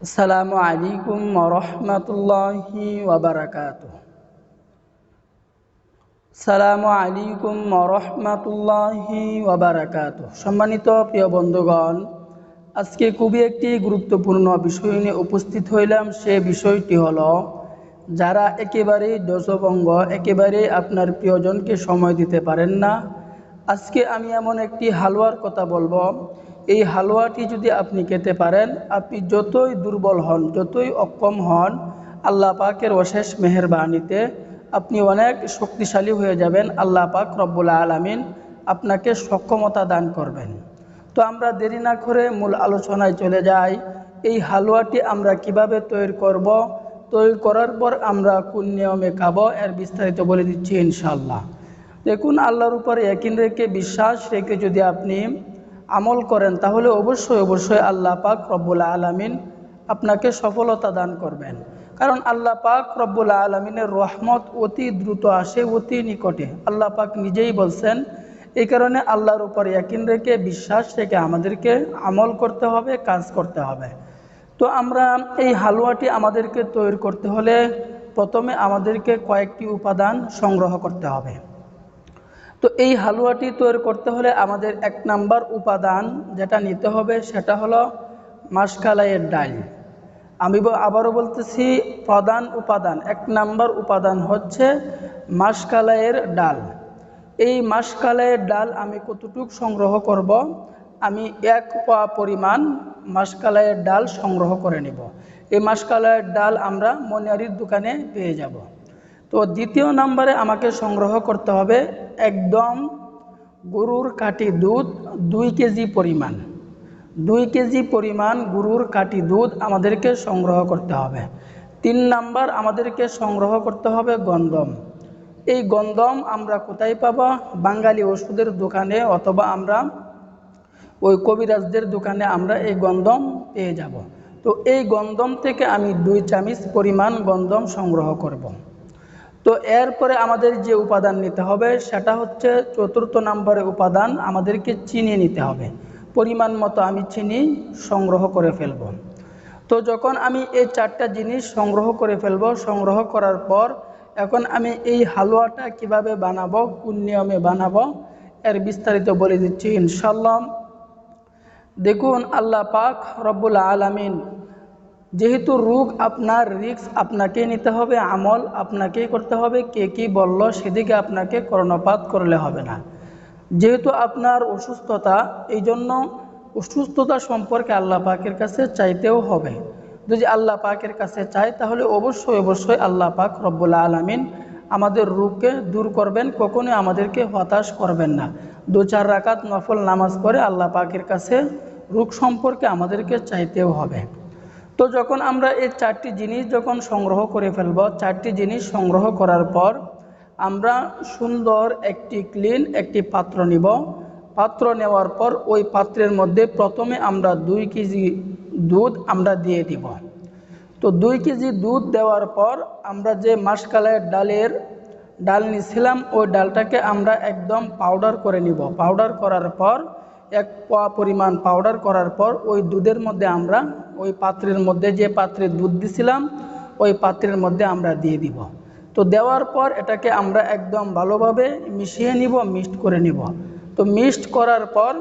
আসসালামু আলাইকুম রহমতুল্লাহি ওবরাকাত সালামু আলাইকুম রহমতুল্লাহি ওবরাকাত সম্মানিত প্রিয় বন্ধুগণ, আজকে খুবই একটি গুরুত্বপূর্ণ বিষয় নিয়ে উপস্থিত হইলাম। সে বিষয়টি হলো, যারা একেবারেই দশভঙ্গ একেবারে আপনার প্রিয়জনকে সময় দিতে পারেন না, আজকে আমি এমন একটি হালুয়ার কথা বলব এই হালুয়াটি যদি আপনি খেতে পারেন, আপনি যতই দুর্বল হন, যতই অক্ষম হন, আল্লাহ পাকের অশেষ মেহরবানিতে আপনি অনেক শক্তিশালী হয়ে যাবেন, আল্লাহ পাক রব্বুল আলমিন আপনাকে সক্ষমতা দান করবেন। তো আমরা দেরি না করে মূল আলোচনায় চলে যাই। এই হালুয়াটি আমরা কীভাবে তৈরি করব, তৈরি করার পর আমরা কোন নিয়মে খাব, এর বিস্তারিত বলে দিচ্ছি ইনশাল্লাহ দেখুন, আল্লাহর উপরে একিন রেখে বিশ্বাস রেখে যদি আপনি আমল করেন, তাহলে অবশ্যই অবশ্যই আল্লাহ পাক রব্বুল আলমিন আপনাকে সফলতা দান করবেন। কারণ আল্লাহ পাক রব্বুল আলমিনের রহমত অতি দ্রুত আসে, অতি নিকটে। আল্লাহ পাক নিজেই বলছেন, এই কারণে আল্লাহর উপর একিন রেখে, বিশ্বাস রেখে আমাদেরকে আমল করতে হবে, কাজ করতে হবে। তো আমরা এই হালুয়াটি আমাদেরকে তৈরি করতে হলে প্রথমে আমাদেরকে কয়েকটি উপাদান সংগ্রহ করতে হবে। তো এই হালুয়াটি তৈরি করতে হলে আমাদের এক নাম্বার উপাদান যেটা নিতে হবে সেটা হলো মাসকালাইয়ের ডাল আমি আবারও বলতেছি, প্রধান উপাদান, এক নাম্বার উপাদান হচ্ছে মাসকালাইয়ের ডাল। এই মাসকালাইয়ের ডাল আমি কতটুক সংগ্রহ করব? আমি এক পা পরিমাণ মাসকালাইয়ের ডাল সংগ্রহ করে নিব। এই মাসকালাইয়ের ডাল আমরা মনিয়ারির দোকানে পেয়ে যাব। তো দ্বিতীয় নম্বরে আমাকে সংগ্রহ করতে হবে একদম গরুর কাটি দুধ দুই কেজি পরিমাণ। দুই কেজি পরিমাণ গরুর কাটি দুধ আমাদেরকে সংগ্রহ করতে হবে। তিন নাম্বার আমাদেরকে সংগ্রহ করতে হবে গন্দম এই গন্দম আমরা কোথায় পাবো? বাঙালি ওষুধের দোকানে অথবা আমরা ওই কবিরাজদের দোকানে আমরা এই গন্দম পেয়ে যাব। তো এই গন্দম থেকে আমি দুই চামিচ পরিমাণ গন্দম সংগ্রহ করব। তো এরপরে আমাদের যে উপাদান নিতে হবে, সেটা হচ্ছে চতুর্থ নম্বরে উপাদান আমাদেরকে চিনি নিতে হবে। পরিমাণ মতো আমি চিনি সংগ্রহ করে ফেলব। তো যখন আমি এই চারটা জিনিস সংগ্রহ করে ফেলব, সংগ্রহ করার পর এখন আমি এই হালুয়াটা কীভাবে বানাবো, কোন নিয়মে বানাবো, এর বিস্তারিত বলে দিচ্ছি ইনশাল্লাহ দেখুন, আল্লাহ পাক রব্বুল আলমিন যেহেতু রোগ আপনার রিক্স আপনাকে নিতে হবে, আমল আপনাকেই করতে হবে, কে কি বলল সেদিকে আপনাকে কর্ণপাত করলে হবে না। যেহেতু আপনার অসুস্থতা এই জন্য অসুস্থতা সম্পর্কে আল্লাহ পাকের কাছে চাইতেও হবে। যদি আল্লাহ পাকের কাছে চাই তাহলে অবশ্যই অবশ্যই আল্লাহ পাক রব্বুল্লা আলমিন আমাদের রোগকে দূর করবেন, কখনোই আমাদেরকে হতাশ করবেন না। দু চার রাকাত নফল নামাজ পড়ে আল্লাহ পাকের কাছে রোগ সম্পর্কে আমাদেরকে চাইতেও হবে। তো যখন আমরা এই চারটি জিনিস যখন সংগ্রহ করে ফেলব, চারটি জিনিস সংগ্রহ করার পর আমরা সুন্দর একটি ক্লিন একটি পাত্র নিব। পাত্র নেওয়ার পর ওই পাত্রের মধ্যে প্রথমে আমরা দুই কেজি দুধ আমরা দিয়ে দিব। তো দুই কেজি দুধ দেওয়ার পর আমরা যে মাসকালের ডালের ডাল নিছিলাম, ওই ডালটাকে আমরা একদম পাউডার করে নিব। পাউডার করার পর, এক পরিমাণ পাউডার করার পর ওই দুধের মধ্যে আমরা ওই পাত্রের মধ্যে যে পাত্রে দুধ দিছিলাম, ওই পাত্রের মধ্যে আমরা দিয়ে দিব। তো দেওয়ার পর এটাকে আমরা একদম ভালোভাবে মিশিয়ে নিব, মিক্সড করে নিব। তো মিক্সড করার পর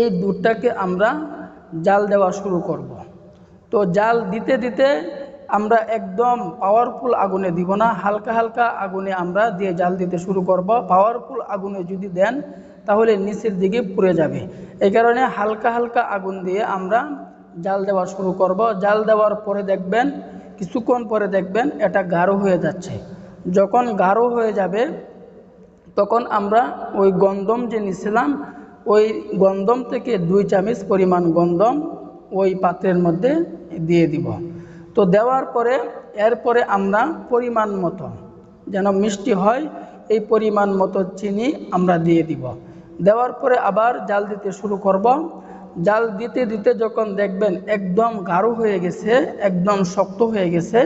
এই দুধটাকে আমরা জাল দেওয়া শুরু করব। তো জাল দিতে দিতে আমরা একদম পাওয়ারফুল আগুনে দিব না, হালকা হালকা আগুনে আমরা দিয়ে জাল দিতে শুরু করব। পাওয়ারফুল আগুনে যদি দেন, তাহলে নিচের দিকে পুড়ে যাবে। এই কারণে হালকা হালকা আগুন দিয়ে আমরা জাল দেওয়া শুরু করব। জাল দেওয়ার পরে দেখবেন, কিছুক্ষণ পরে দেখবেন এটা গাঢ় হয়ে যাচ্ছে। যখন গাঢ় হয়ে যাবে, তখন আমরা ওই গন্দম যে নিছিলাম, ওই গন্দম থেকে দুই চামচ পরিমাণ গন্দম ওই পাত্রের মধ্যে দিয়ে দিব। তো দেওয়ার পরে, এরপরে আমরা পরিমাণ মতো, যেন মিষ্টি হয়, এই পরিমাণ মতো চিনি আমরা দিয়ে দিব। দেওয়ার পরে আবার জাল দিতে শুরু করব। জাল দিতে দিতে যখন দেখবেন একদম গাঢ় হয়ে গেছে, একদম শক্ত হয়ে গেছে,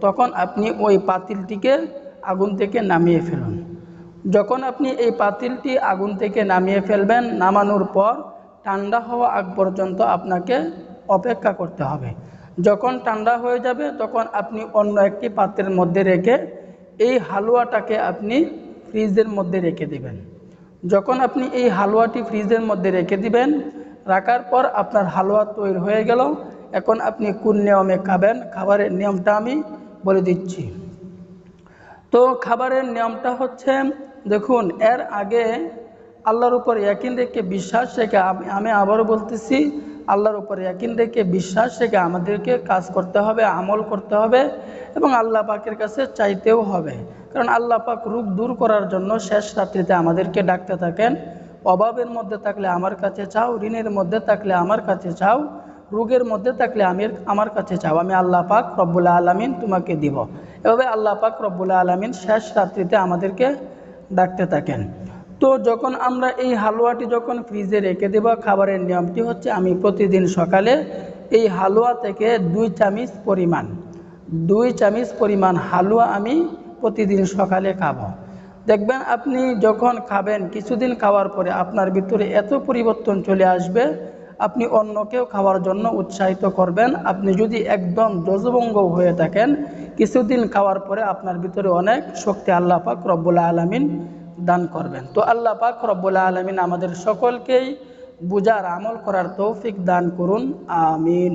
তখন আপনি ওই পাতিলটিকে আগুন থেকে নামিয়ে ফেলুন। যখন আপনি এই পাতিলটি আগুন থেকে নামিয়ে ফেলবেন, নামানোর পর ঠান্ডা হওয়া আগ পর্যন্ত আপনাকে অপেক্ষা করতে হবে। যখন ঠান্ডা হয়ে যাবে, তখন আপনি অন্য একটি পাত্রের মধ্যে রেখে এই হালুয়াটাকে আপনি ফ্রিজের মধ্যে রেখে দিবেন। যখন আপনি এই হালুয়াটি ফ্রিজের মধ্যে রেখে দিবেন রাখার পর আপনার হালুয়া তৈরি হয়ে গেল। এখন আপনি কোন নিয়মে খাবেন? খাবারের নিয়মটা আমি বলে দিচ্ছি। তো খাবারের নিয়মটা হচ্ছে, দেখুন, এর আগে আল্লাহর উপর ইয়াকিন রেখে বিশ্বাস রেখে আমি আবারও বলতেছি, আল্লাহর উপর ইয়াকিন রেখে বিশ্বাস রেখে আমাদেরকে কাজ করতে হবে, আমল করতে হবে এবং আল্লাহ পাকের কাছে চাইতেও হবে। কারণ আল্লাহ পাক রূপ দূর করার জন্য শেষ রাত্রিতে আমাদেরকে ডাকতে থাকেন। অভাবের মধ্যে থাকলে আমার কাছে চাও, ঋণের মধ্যে থাকলে আমার কাছে চাও, রোগের মধ্যে থাকলে আমি আমার কাছে চাও। আমি আল্লাহ পাক রব্বুল্লা আলমিন তোমাকে দিব। এভাবে আল্লাহ পাক রব্বুল্লা আলমিন শেষ রাত্রিতে আমাদেরকে ডাকতে থাকেন। তো যখন আমরা এই হালুয়াটি যখন ফ্রিজে রেখে দেব, খাবারের নিয়মটি হচ্ছে আমি প্রতিদিন সকালে এই হালুয়া থেকে দুই চামিচ পরিমাণ, দুই চামিচ পরিমাণ হালুয়া আমি প্রতিদিন সকালে খাব। দেখবেন আপনি যখন খাবেন, কিছুদিন খাওয়ার পরে আপনার ভিতরে এত পরিবর্তন চলে আসবে, আপনি অন্যকেও খাওয়ার জন্য উৎসাহিত করবেন। আপনি যদি একদম যজভঙ্গ হয়ে থাকেন, কিছুদিন খাওয়ার পরে আপনার ভিতরে অনেক শক্তি আল্লাহ পাক রব্বুল্লা আলমিন দান করবেন। তো আল্লাহ পাক রব্বুল্লা আলমিন আমাদের সকলকেই বুজার আমল করার তৌফিক দান করুন। আমিন।